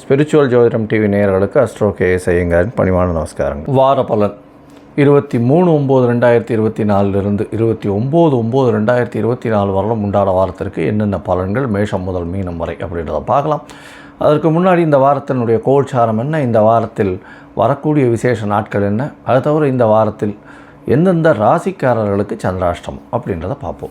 Spiritual ஜோதிடம் TV நேயர்களுக்கு astro K ஐயங்காரின் பணிவான நமஸ்காரங்கள். வார பலன். இருபத்தி மூணு ஒம்பது ரெண்டாயிரத்தி இருபத்தி நாலுலேருந்து இருபத்தி ஒம்பது ஒம்பது ரெண்டாயிரத்தி இருபத்தி நாலு வரலும் உண்டான வாரத்திற்கு என்னென்ன பலன்கள் மேஷம் முதல் மீனம் வரை அப்படின்றத பார்க்கலாம். அதற்கு முன்னாடி இந்த வாரத்தினுடைய கோல்சாரம் என்ன? இந்த வாரத்தில் வரக்கூடிய விசேஷ நாட்கள் என்ன? அது தவிர இந்த வாரத்தில் எந்தெந்த ராசிக்காரர்களுக்கு சந்திராஷ்டம் அப்படின்றத பார்ப்போம்.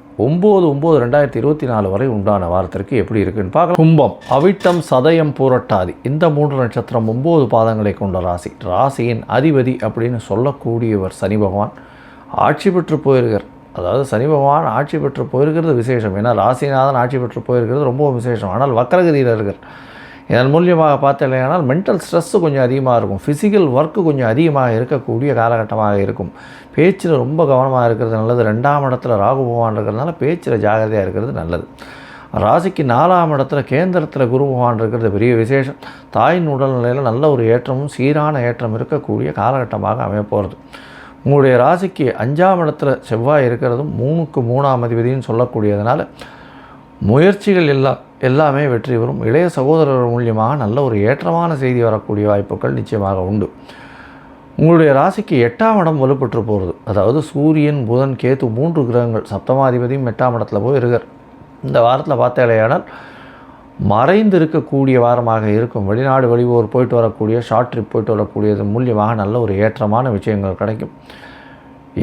ஒம்பது ஒம்பது ரெண்டாயிரத்தி இருபத்தி நாலு வரை உண்டான வாரத்திற்கு எப்படி இருக்குன்னு பார்க்கலாம். கும்பம் அவிட்டம் சதயம் பூரட்டாதி. இந்த மூன்று நட்சத்திரம் ஒம்பது பாதங்களை கொண்ட ராசி. ராசியின் அதிபதி அப்படின்னு சொல்லக்கூடியவர் சனி பகவான். ஆட்சி பெற்று போயிருக்கார். அதாவது சனி பகவான் ஆட்சி பெற்று போயிருக்கிறது விசேஷம். ஏன்னா ராசிநாதன் ஆட்சி பெற்று போயிருக்கிறது ரொம்ப விசேஷம். ஆனால் வக்கரகதியில் இருக்கார். இதன் மூலியமாக பார்த்தலையானால் மென்டல் ஸ்ட்ரெஸ்ஸு கொஞ்சம் அதிகமாக இருக்கும். ஃபிசிக்கல் ஒர்க்கு கொஞ்சம் அதிகமாக இருக்கக்கூடிய காலகட்டமாக இருக்கும். பேச்சில் ரொம்ப கவனமாக இருக்கிறது நல்லது. ரெண்டாம் இடத்துல ராகு பகவான் இருக்கிறதுனால பேச்சில் ஜாகிரதையாக இருக்கிறது நல்லது. ராசிக்கு நாலாம் இடத்துல கேந்திரத்தில் குரு பகவான் இருக்கிறது பெரிய விசேஷம். தாயின் உடல்நிலையில் நல்ல ஒரு ஏற்றமும் சீரான ஏற்றம் இருக்கக்கூடிய காலகட்டமாக அமையப்போகிறது உங்களுடைய ராசிக்கு அஞ்சாம் இடத்துல செவ்வாய் இருக்கிறதும் மூணுக்கு மூணாம் அதிபதினு சொல்லக்கூடியதுனால முயற்சிகள் எல்லாம் எல்லாமே வெற்றி பெறும். இளைய சகோதரர் மூலியமாக நல்ல ஒரு ஏற்றமான செய்தி வரக்கூடிய வாய்ப்புகள் நிச்சயமாக உண்டு. உங்களுடைய ராசிக்கு எட்டாம் இடம் வலுப்பெற்று போகிறது அதாவது சூரியன் புதன் கேத்து மூன்று கிரகங்கள் சப்தமாதிபதியும் எட்டாம் இடத்துல போய் இருக்கார். இந்த வாரத்தில் பார்த்தாலேயானால் மறைந்து இருக்கக்கூடிய வாரமாக இருக்கும். வெளிநாடு வெளியூர் போயிட்டு வரக்கூடிய ஷார்ட் ட்ரிப் போயிட்டு வரக்கூடியது மூலியமாக நல்ல ஒரு ஏற்றமான விஷயங்கள் கிடைக்கும்.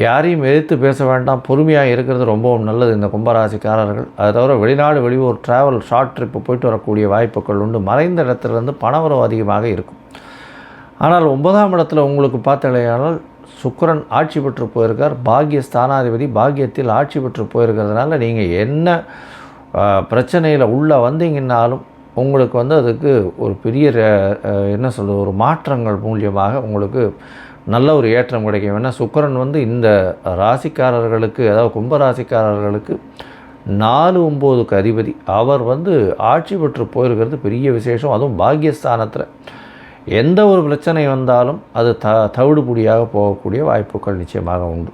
யாரையும் எதிர்த்து பேச வேண்டாம். பொறுமையாக இருக்கிறது ரொம்பவும் நல்லது இந்த கும்பராசிக்காரர்கள். அதை தவிர வெளிநாடு வெளியூர் ட்ராவல் ஷார்ட் ட்ரிப்பு போயிட்டு வரக்கூடிய வாய்ப்புகள் உண்டு. மறைந்த இடத்துலேருந்து பணவரவு அதிகமாக இருக்கும். ஆனால் ஒன்பதாம் இடத்துல உங்களுக்கு பார்த்தலையானால் சுக்கரன் ஆட்சி பெற்று போயிருக்கார். பாக்கிய ஸ்தானாதிபதி பாக்கியத்தில் ஆட்சி பெற்று போயிருக்கிறதுனால நீங்கள் என்ன பிரச்சனையில் உள்ளே வந்தீங்கன்னாலும் உங்களுக்கு வந்து அதுக்கு ஒரு பெரிய என்ன சொல்கிறது ஒரு மாற்றங்கள் மூலியமாக உங்களுக்கு நல்ல ஒரு ஏற்றம் கிடைக்கும். ஏன்னா சுக்கரன் வந்து இந்த ராசிக்காரர்களுக்கு அதாவது கும்பராசிக்காரர்களுக்கு நாலு ஒம்போதுக்கு அதிபதி. அவர் வந்து ஆட்சி பெற்று போயிருக்கிறது பெரிய விசேஷம். அதுவும் பாக்கியஸ்தானத்தில். எந்த ஒரு பிரச்சனை வந்தாலும் அது த தவிடுபுடியாக போகக்கூடிய வாய்ப்புகள் நிச்சயமாக உண்டு.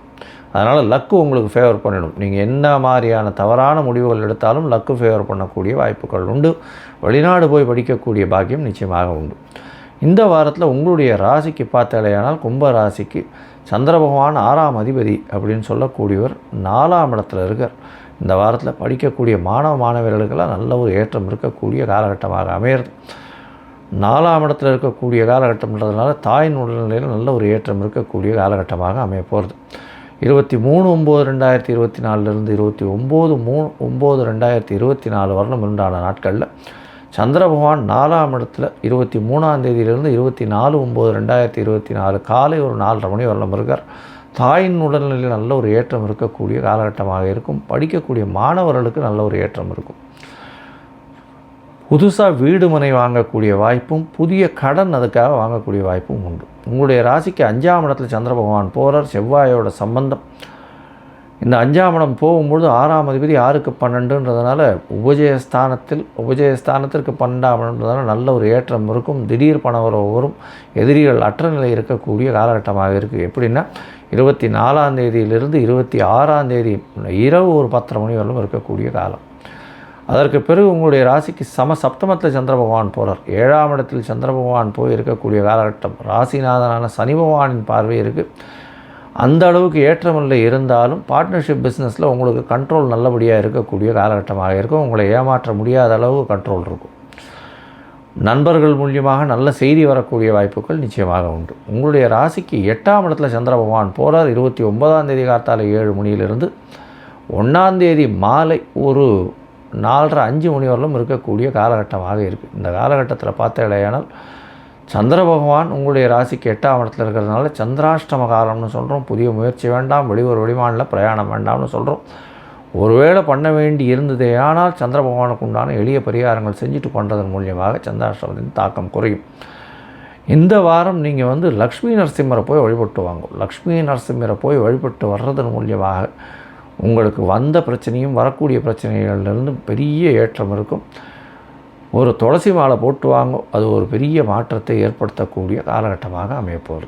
அதனால் லக்கு உங்களுக்கு ஃபேவர் பண்ணிடும். நீங்கள் என்ன மாதிரியான தவறான முடிவுகள் எடுத்தாலும் லக்கு ஃபேவர் பண்ணக்கூடிய வாய்ப்புகள் உண்டு. வெளிநாடு போய் படிக்கக்கூடிய பாக்கியம் நிச்சயமாக உண்டு. இந்த வாரத்தில் உங்களுடைய ராசிக்கு பார்த்தாலேயானால் கும்ப ராசிக்கு சந்திர பகவான் ஆறாம் அதிபதி அப்படின்னு சொல்லக்கூடியவர் நாலாம் இடத்துல இருக்கார். இந்த வாரத்தில் படிக்கக்கூடிய மாணவ மாணவர்களுக்கெல்லாம் நல்ல ஒரு ஏற்றம் இருக்கக்கூடிய காலகட்டமாக அமையிறது. நாலாம் இடத்துல இருக்கக்கூடிய காலகட்டம்ன்றதுனால தாயின் உடல்நிலையில் நல்ல ஒரு ஏற்றம் இருக்கக்கூடிய காலகட்டமாக அமைய போகிறது இருபத்தி மூணு ஒம்பது ரெண்டாயிரத்தி இருபத்தி நாலுலேருந்து இருபத்தி ஒம்பது மூணு ஒம்பது ரெண்டாயிரத்தி இருபத்தி நாலு வருடம் உண்டான நாட்களில். சந்திர பகவான் நாலாம் இடத்துல இருபத்தி மூணாம் தேதியிலிருந்து இருபத்தி நாலு ஒம்பது ரெண்டாயிரத்தி இருபத்தி நாலு காலை ஒரு நாலரை மணி வரலாம் இருக்கார். தாயின் உடல்நிலையில் நல்ல ஒரு ஏற்றம் இருக்கக்கூடிய காலகட்டமாக இருக்கும். படிக்கக்கூடிய மாணவர்களுக்கு நல்ல ஒரு ஏற்றம் இருக்கும். புதுசாக வீடு மனை வாங்கக்கூடிய வாய்ப்பும் புதிய கடன் அதுக்காக வாங்கக்கூடிய வாய்ப்பும் உண்டு. உங்களுடைய ராசிக்கு அஞ்சாம் இடத்துல சந்திர பகவான் போகிறார் செவ்வாயோட சம்பந்தம் இந்த அஞ்சாம் இடம் போகும்பொழுது ஆறாம் அதிபதி ஆறுக்கு பன்னெண்டுன்றதுனால உபஜயஸ்தானத்தில் உபஜயஸ்தானத்திற்கு பன்னெண்டாம் இடம்ன்றதுனால நல்ல ஒரு ஏற்றம் இருக்கும். திடீர் பண உறவு வரும். எதிரிகள் அற்ற நிலை இருக்கக்கூடிய காலகட்டமாக இருக்குது எப்படின்னா இருபத்தி நாலாம் தேதியிலிருந்து இருபத்தி ஆறாம் தேதி இரவு ஒரு பத்தரை மணி வரலும் இருக்கக்கூடிய காலம். அதற்கு பிறகு உங்களுடைய ராசிக்கு சம சப்தமத்தில் சந்திர பகவான் போகிறார் ஏழாம் இடத்தில் சந்திர பகவான் போய் இருக்கக்கூடிய காலகட்டம். ராசிநாதனான சனி பகவானின் பார்வை இருக்குது அந்த அளவுக்கு ஏற்றமில்லை இருந்தாலும் பார்ட்னர்ஷிப் பிஸ்னஸில் உங்களுக்கு கண்ட்ரோல் நல்லபடியாக இருக்கக்கூடிய காலகட்டமாக இருக்கும். உங்களை ஏமாற்ற முடியாத அளவு கண்ட்ரோல் இருக்கும். நண்பர்கள் மூலியமாக நல்ல செய்தி வரக்கூடிய வாய்ப்புகள் நிச்சயமாக உண்டு. உங்களுடைய ராசிக்கு எட்டாம் இடத்துல சந்திர பகவான் போகிறார் இருபத்தி ஒன்பதாம் தேதி காத்தால ஏழு மணியிலிருந்து ஒன்றாந்தேதி மாலை ஒரு நாலரை அஞ்சு மணி வரலும் இருக்கக்கூடிய காலகட்டமாக இருக்குது இந்த காலகட்டத்தில் பார்த்த இடையானால் சந்திர பகவான் உங்களுடைய ராசிக்கு எட்டாம் இடத்துல இருக்கிறதுனால சந்திராஷ்டம காலம்னு சொல்கிறோம் புதிய முயற்சி வேண்டாம் வெளியூர் வெளிமாநில பிரயாணம் வேண்டாம்னு சொல்கிறோம் ஒருவேளை பண்ண வேண்டி இருந்ததே ஆனால் சந்திர பகவானுக்கு உண்டான எளிய பரிகாரங்கள் செஞ்சுட்டு பண்ணுறதன் மூலியமாக சந்திராஷ்டமத்தின் தாக்கம் குறையும். இந்த வாரம் நீங்கள் வந்து லக்ஷ்மி நரசிம்மரை போய் வழிபட்டு வாங்கும் லக்ஷ்மி நரசிம்மரை போய் வழிபட்டு வர்றதன் மூலியமாக உங்களுக்கு வந்த பிரச்சனையும் வரக்கூடிய பிரச்சனைகளிலிருந்து பெரிய ஏற்றம் இருக்கும். ஒரு துளசி மாலை போட்டு வாங்க. அது ஒரு பெரிய மாற்றத்தை ஏற்படுத்தக்கூடிய காலகட்டமாக அமையப்போகுது